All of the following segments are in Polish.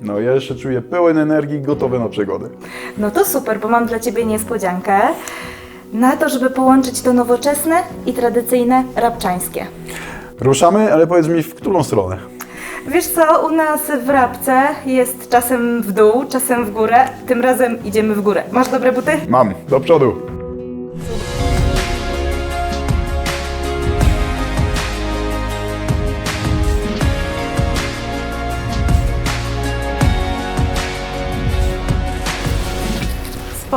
No ja jeszcze czuję pełen energii, gotowy na przygodę. No to super, bo mam dla Ciebie niespodziankę. Na to, żeby połączyć to nowoczesne i tradycyjne rabczańskie. Ruszamy, ale powiedz mi, w którą stronę? Wiesz co, u nas w Rabce jest czasem w dół, czasem w górę. Tym razem idziemy w górę. Masz dobre buty? Mam, do przodu.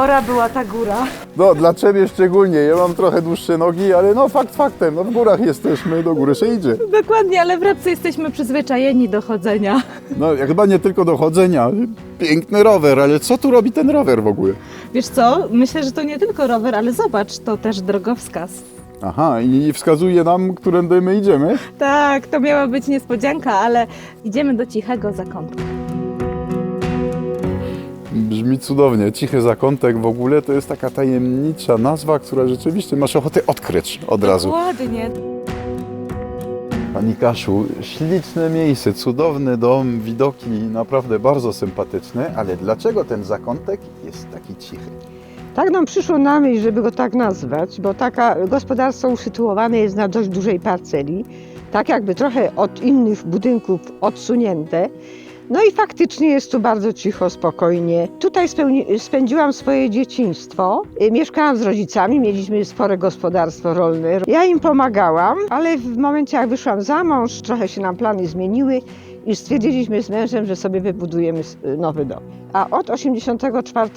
Spora była ta góra. No, dla Ciebie szczególnie. Ja mam trochę dłuższe nogi, ale no fakt faktem, no w górach jesteśmy, do góry się idzie. Dokładnie, ale w Rabce jesteśmy przyzwyczajeni do chodzenia. No, ja chyba nie tylko do chodzenia. Piękny rower, ale co tu robi ten rower w ogóle? Wiesz co, myślę, że to nie tylko rower, ale zobacz, to też drogowskaz. Aha, i wskazuje nam, którędy my idziemy? Tak, to miała być niespodzianka, ale idziemy do cichego zakątka. Brzmi cudownie. Cichy zakątek w ogóle to jest taka tajemnicza nazwa, która rzeczywiście masz ochotę odkryć od razu. Ładnie. Pani Kaszu, śliczne miejsce, cudowny dom, widoki naprawdę bardzo sympatyczne, ale dlaczego ten zakątek jest taki cichy? Tak nam przyszło na myśl, żeby go tak nazwać, bo taka gospodarstwo usytuowane jest na dość dużej parceli, tak jakby trochę od innych budynków odsunięte. No i faktycznie jest tu bardzo cicho, spokojnie. Tutaj spędziłam swoje dzieciństwo. Y, Mieszkałam z rodzicami, mieliśmy spore gospodarstwo rolne. Ja im pomagałam, ale w momencie jak wyszłam za mąż, trochę się nam plany zmieniły i stwierdziliśmy z mężem, że sobie wybudujemy nowy dom. A od 84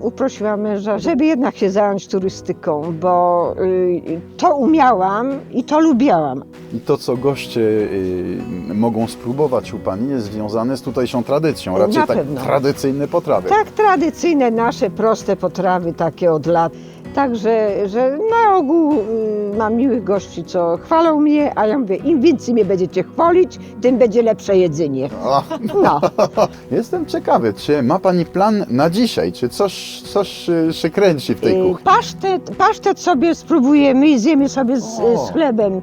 uprosiłam męża, żeby jednak się zająć turystyką, bo y, to umiałam i to lubiałam. I to, co goście y, mogą spróbować u Pani, jest związane z tutejszą tradycją, raczej Na tak tradycyjne potrawy. Tak tradycyjne nasze proste potrawy takie od lat. Także, że na ogół y, mam miłych gości, co chwalą mnie, a ja mówię, im więcej mnie będziecie chwalić, tym będzie lepsze jedzenie. No. jestem ciekawy, czy ma Pani plan na dzisiaj, czy coś, coś y, się kręci w tej Y, kuchni? Pasztet, pasztet sobie spróbujemy i zjemy sobie z, O. z chlebem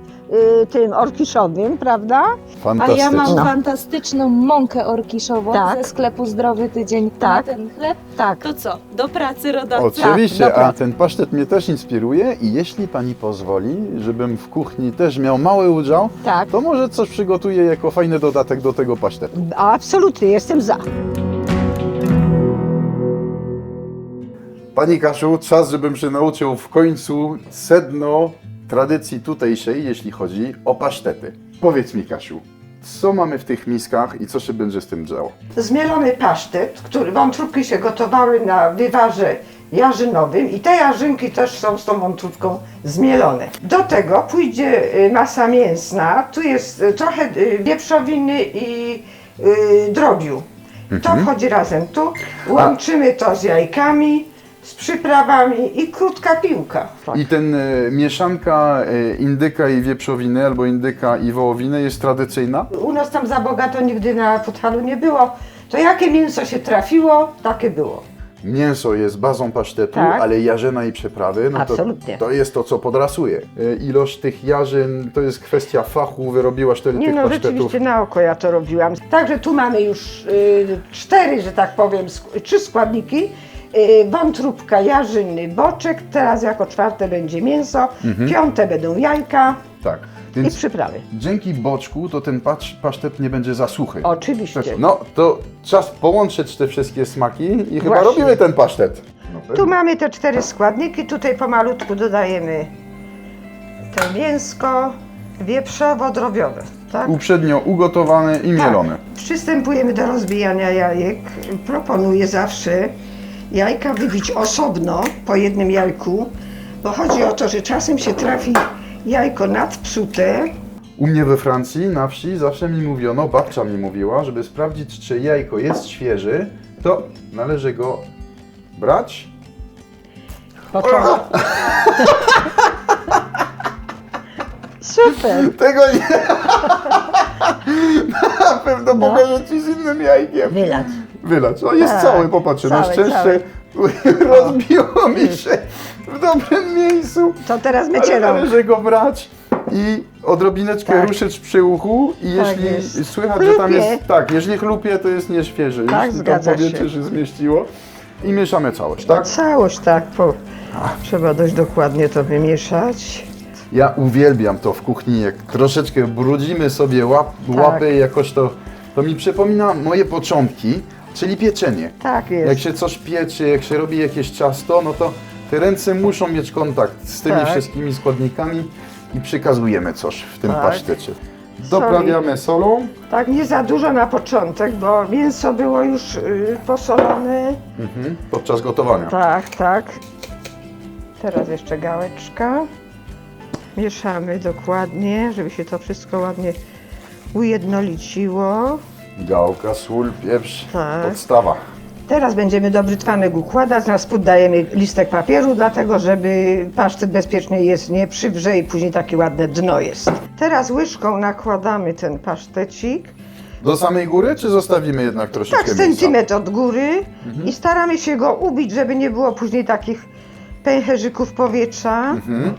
y, tym orkiszowym, prawda? A Fantastycznie. ja mam No. fantastyczną mąkę orkiszową Tak. ze sklepu Zdrowy Tydzień Tak. na ten chleb. Tak. To co, do pracy rodowcy? Oczywiście, Tak, dobra. a ten pasztet mnie też inspiruje i jeśli Pani pozwoli, żebym w kuchni też miał mały udział, Tak. to może coś przygotuję jako fajny dodatek do tego pasztetu. Absolutnie, jestem za. Pani Kaszu, czas, żebym się nauczył w końcu sedno tradycji tutejszej, jeśli chodzi o pasztety. Powiedz mi, Kasiu, co mamy w tych miskach i co się będzie z tym działo? Zmielony pasztet, który wątróbki się gotowały na wywarze jarzynowym i te jarzynki też są z tą wątróbką zmielone. Do tego pójdzie y, masa mięsna, tu jest y, trochę y, wieprzowiny i drobiu. To wchodzi razem tu, łączymy to z jajkami, z przyprawami i krótka piłka. I ten e, mieszanka e, indyka i wieprzowiny albo indyka i wołowiny jest tradycyjna? U nas tam za bogato nigdy na futhalu nie było. To jakie mięso się trafiło, takie było. Mięso jest bazą pasztetu, Tak. ale jarzyna i przyprawy, no to, Absolutnie. to jest to, co podrasuje. E, Ilość tych jarzyn to jest kwestia fachu, wyrobiłaś tyle Nie tych no, pasztetów. rzeczywiście na oko ja to robiłam. Także tu mamy już y, cztery, że tak powiem, sk- trzy składniki. Y, wątróbka, jarzyny, boczek, teraz jako czwarte będzie mięso, Mhm. piąte będą jajka Tak, i więc przyprawy. dzięki boczku to ten pasztet nie będzie za suchy. Oczywiście. No to czas połączyć te wszystkie smaki i chyba Właśnie. robimy ten pasztet. No, Tu mamy te cztery składniki, tutaj pomalutku dodajemy to mięsko wieprzowo-drobiowe. Tak? Uprzednio ugotowane i mielone. Tak. Przystępujemy do rozbijania jajek. Proponuję zawsze jajka wybić osobno po jednym jajku, bo chodzi o to, że czasem się trafi jajko nadpsute. U mnie we Francji na wsi zawsze mi mówiono, babcia mi mówiła, żeby sprawdzić, czy jajko jest świeży, to należy go brać. Super! Tego nie. Na pewno pokażę ci z innym jajkiem. Wylać. Wylać. O, jest Tak, cały, popatrz. Na szczęście rozbiło mi się w dobrym miejscu. To teraz mycie należy go brać i odrobineczkę Tak. ruszyć przy uchu i Tak jeśli jest. słychać, że tam Chlupie. jest, tak, jeśli chlupie, to jest nieświeże, Tak, jeśli zgadza to powietrze się. się zmieściło i mieszamy całość, tak? Całość tak, po, trzeba dość dokładnie to wymieszać. Ja uwielbiam to w kuchni, jak troszeczkę brudzimy sobie łap, Tak. łapy, jakoś to, to mi przypomina moje początki, czyli pieczenie. Tak jest. Jak się coś pieczy, jak się robi jakieś ciasto, no to te ręce muszą mieć kontakt z tymi Tak. wszystkimi składnikami i przykazujemy coś w tym Tak. pasztecie. Doprawiamy solą. Tak, nie za dużo na początek, bo mięso było już y, posolone. Mhm. Podczas gotowania. Tak, tak. Teraz jeszcze gałeczka. Mieszamy dokładnie, żeby się to wszystko ładnie ujednoliciło. Gałka, sól, pieprz, Tak. podstawa. Teraz będziemy do brytwanek układać. Na spód dajemy listek papieru, dlatego żeby pasztet bezpiecznie jest nie przywrze i później takie ładne dno jest. Teraz łyżką nakładamy ten pasztecik. Do samej góry, czy zostawimy jednak troszeczkę Tak, centymetr od góry i staramy się go ubić, żeby nie było później takich pęcherzyków powietrza. Mhm.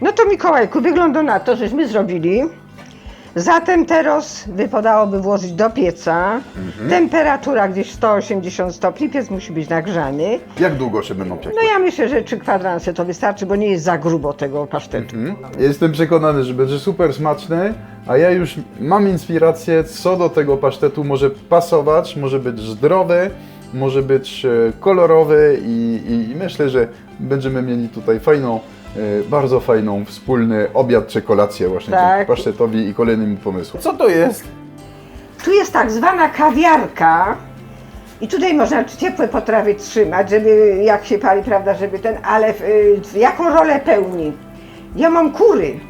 No to Mikołajku, wygląda na to, żeśmy zrobili. Zatem teraz wypadałoby włożyć do pieca. Temperatura gdzieś 180 stopni, piec musi być nagrzany. Jak długo się będą piekły? No ja myślę, że trzy kwadranse to wystarczy, bo nie jest za grubo tego pasztetu. Mhm. Jestem przekonany, że będzie super smaczny, a ja już mam inspirację, co do tego pasztetu może pasować, może być zdrowy, może być e, kolorowy i, i, i myślę, że będziemy mieli tutaj fajną, bardzo fajną wspólny obiad czy kolację właśnie Tak. dzięki pasztetowi i kolejnemu pomysłu. Co to jest? Tu jest tak zwana kawiarka. I tutaj można ciepłe potrawy trzymać, żeby jak się pali, prawda, żeby ten, ale w, y, jaką rolę pełni? Ja mam kury.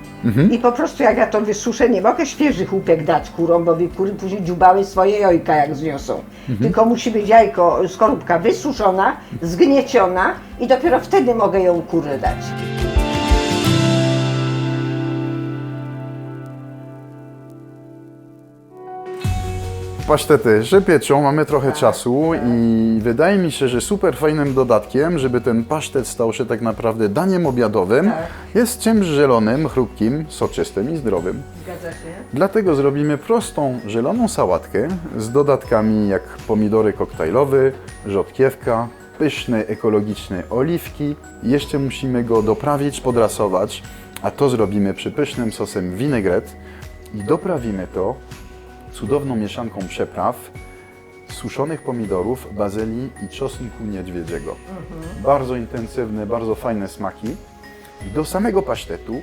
I po prostu jak ja to wysuszę, nie mogę świeżych łupek dać kurom, bo by kury później dziubały swoje jajka jak zniosą. Tylko musi być jajko, skorupka wysuszona, zgnieciona i dopiero wtedy mogę ją kurę dać. Pasztety się pieczą, mamy trochę czasu i wydaje mi się, że super fajnym dodatkiem, żeby ten pasztet stał się tak naprawdę daniem obiadowym, Tak. jest czymś zielonym, chrupkim, soczystym i zdrowym. Zgadza się? Dlatego zrobimy prostą zieloną sałatkę z dodatkami jak pomidory koktajlowe, rzodkiewka, pyszne ekologiczne oliwki. Jeszcze musimy go doprawić, podrasować, a to zrobimy przy pysznym sosem vinaigrette i doprawimy to cudowną mieszanką przypraw, suszonych pomidorów, bazylii i czosnku niedźwiedziego. Bardzo intensywne, bardzo fajne smaki. I do samego pasztetu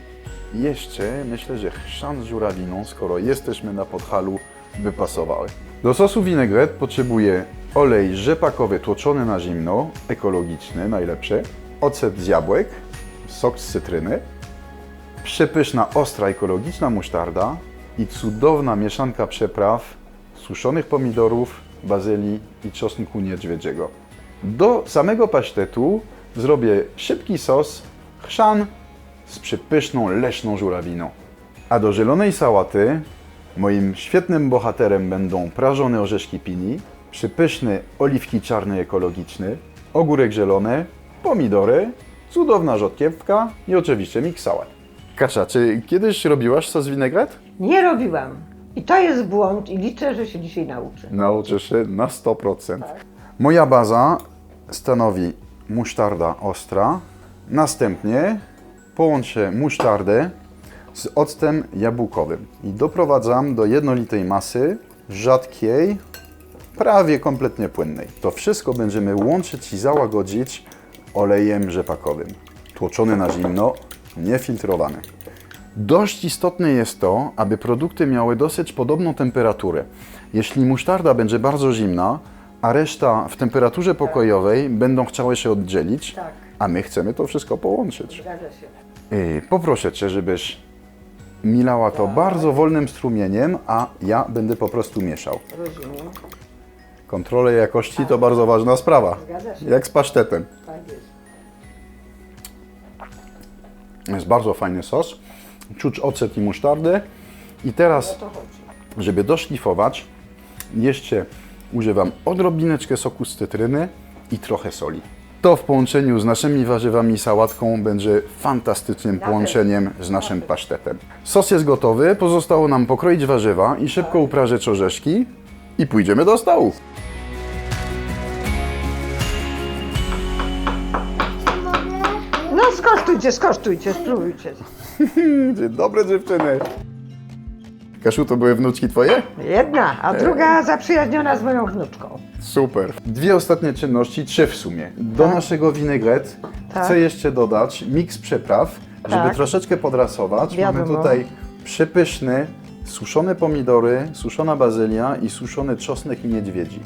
jeszcze myślę, że chrzan z żurawiną, skoro jesteśmy na Podhalu, by pasowały. Do sosu vinaigrette potrzebuję olej rzepakowy tłoczony na zimno, ekologiczny najlepszy, ocet z jabłek, sok z cytryny, przepyszna, ostra, ekologiczna musztarda i cudowna mieszanka przypraw, suszonych pomidorów, bazylii i czosnku niedźwiedziego. Do samego pasztetu zrobię szybki sos, chrzan z przepyszną, leśną żurawiną. A do zielonej sałaty moim świetnym bohaterem będą prażone orzeszki pini, przepyszne oliwki czarne ekologiczne, ogórek zielony, pomidory, cudowna rzodkiewka i oczywiście miks sałat. Kasia, czy kiedyś robiłaś sos vinaigrette? Nie robiłam. I to jest błąd i liczę, że się dzisiaj nauczę. Nauczę się na 100%. Moja baza stanowi musztarda ostra. Następnie połączę musztardę z octem jabłkowym i doprowadzam do jednolitej masy, rzadkiej, prawie kompletnie płynnej. To wszystko będziemy łączyć i załagodzić olejem rzepakowym. Tłoczony na zimno, niefiltrowany. Dość istotne jest to, aby produkty miały dosyć podobną temperaturę. Jeśli musztarda będzie bardzo zimna, a reszta w temperaturze pokojowej będą chciały się oddzielić, Tak. a my chcemy to wszystko połączyć. Zgadza się. Yy, Poproszę Cię, żebyś milała to bardzo wolnym strumieniem, a ja będę po prostu mieszał. Rozumiem. Kontrola jakości to bardzo ważna sprawa. Zgadza się. Jak z pasztetem. Tak jest. Jest bardzo fajny sos. Czuć ocet i musztardę. I teraz, żeby doszlifować, jeszcze używam odrobineczkę soku z cytryny i trochę soli. To w połączeniu z naszymi warzywami i sałatką będzie fantastycznym połączeniem z naszym pasztetem. Sos jest gotowy, pozostało nam pokroić warzywa i szybko uprażyć orzeszki i pójdziemy do stołu. No skosztujcie, skosztujcie, spróbujcie. Dzień dobry dziewczyny. Kaszu, to były wnuczki twoje? Jedna, a druga zaprzyjaźniona z moją wnuczką. Super. Dwie ostatnie czynności, trzy w sumie. Do naszego vinaigrette Tak. chcę jeszcze dodać miks przypraw, żeby Tak. troszeczkę podrasować. Mamy Wiadomo. tutaj przepyszny, suszone pomidory, suszona bazylia i suszony czosnek i niedźwiedzi.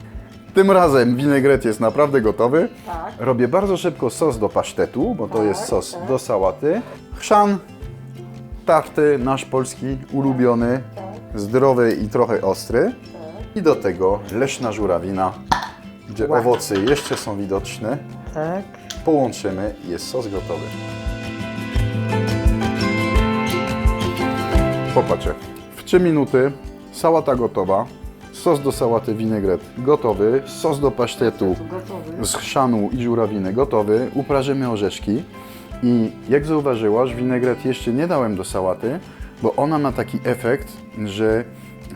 Tym razem vinaigrette jest naprawdę gotowy. Tak. Robię bardzo szybko sos do pasztetu, bo to jest sos do sałaty. Chrzan tarty, nasz polski ulubiony, zdrowy i trochę ostry. I do tego leśna żurawina, gdzie Wow. owoce jeszcze są widoczne. Tak. Połączymy i jest sos gotowy. Popatrzcie, w 3 minuty sałata gotowa, sos do sałaty vinaigrette gotowy, sos do pasztetu Gotowy. z chrzanu i żurawiny gotowy, uprażymy orzeszki i jak zauważyłaś, vinaigrette jeszcze nie dałem do sałaty, bo ona ma taki efekt, że e,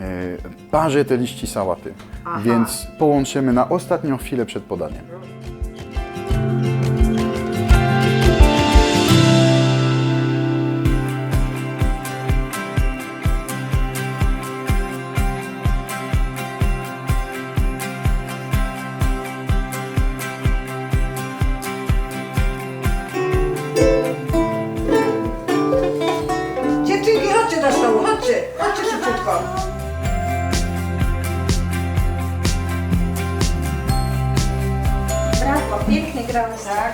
parzy te liści sałaty, Aha. więc połączymy na ostatnią chwilę przed podaniem.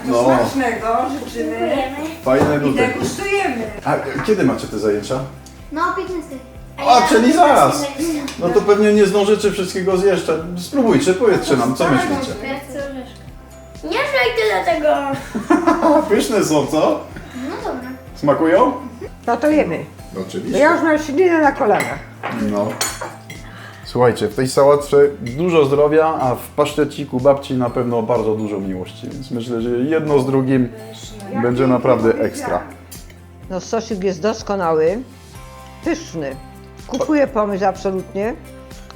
No. smacznego życzymy Fajne i degustujemy. A kiedy macie te zajęcia? No, 15. A, czyli zaraz! No to pewnie nie zdążycie wszystkiego zjeść. Spróbujcie, powiedzcie nam, co myślicie. Ja chcę orzeszka. Nie żrej tyle tego. Pyszne są, co? No dobra. Smakują? No to jemy. Oczywiście. Ja już mam ślinę na kolanach. No. Słuchajcie, w tej sałatce dużo zdrowia, a w paszteciku babci na pewno bardzo dużo miłości. Więc myślę, że jedno z drugim będzie naprawdę ekstra. No sosik jest doskonały, pyszny. Kupuję pomysł absolutnie.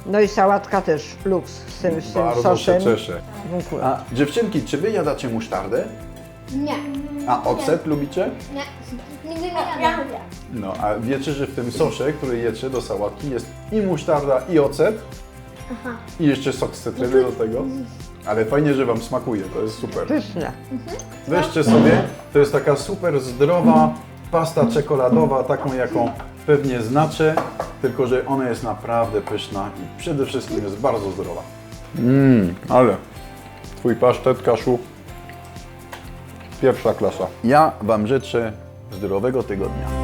No i sałatka też luks z tym, z tym Bardzo się sosem. cieszę. Dziękuję. A dziewczynki, czy wy jadacie musztardę? Nie. A ocet lubicie? Nie. Nigdy nie jadłam. No, a wiecie, że w tym sosie, który jecie do sałatki jest i musztarda, i ocet. I jeszcze sok z cytryny do tego. Ale fajnie, że wam smakuje, to jest super. Pyszne. Weźcie sobie, to jest taka super zdrowa pasta czekoladowa, taką jaką pewnie znacie, tylko że ona jest naprawdę pyszna i przede wszystkim jest bardzo zdrowa. Mmm, ale twój pasztet, Kaszu, pierwsza klasa. Ja wam życzę zdrowego tygodnia.